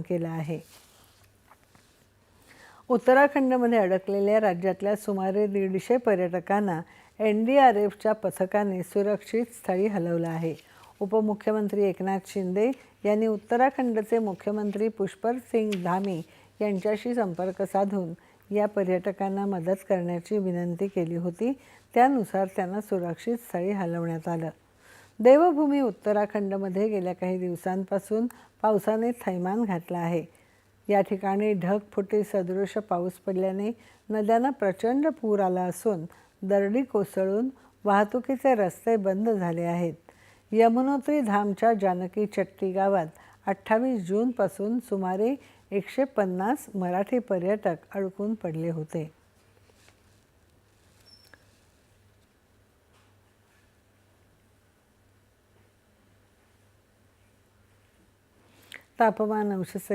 केलं आहे. उत्तराखंडमध्ये अडकलेल्या राज्यातल्या सुमारे दीडशे पर्यटकांना एन डी आर एफच्या पथकाने सुरक्षित स्थळी हलवलं आहे. उपमुख्यमंत्री एकनाथ शिंदे यांनी उत्तराखंडचे मुख्यमंत्री पुष्पर सिंग धामी यांच्याशी संपर्क साधून या पर्यटकांना मदत करण्याची विनंती केली होती. त्यानुसार त्यांना सुरक्षित स्थळी हलवण्यात आलं. देवभूमी उत्तराखंडमध्ये गेल्या काही दिवसांपासून पावसाने थैमान घातलं आहे. या ठिकाणी ढगफुटी सदृश पाऊस पडल्याने नद्यांना प्रचंड पूर आला असून दरडी कोसळून वाहतुकीचे रस्ते बंद झाले आहेत. यमुनोत्री धामच्या जानकी चट्टी गावात अठ्ठावीस जूनपासून सुमारे एकशे पन्नास मराठी पर्यटक अडकून पडले होते. Та повинен вчитися.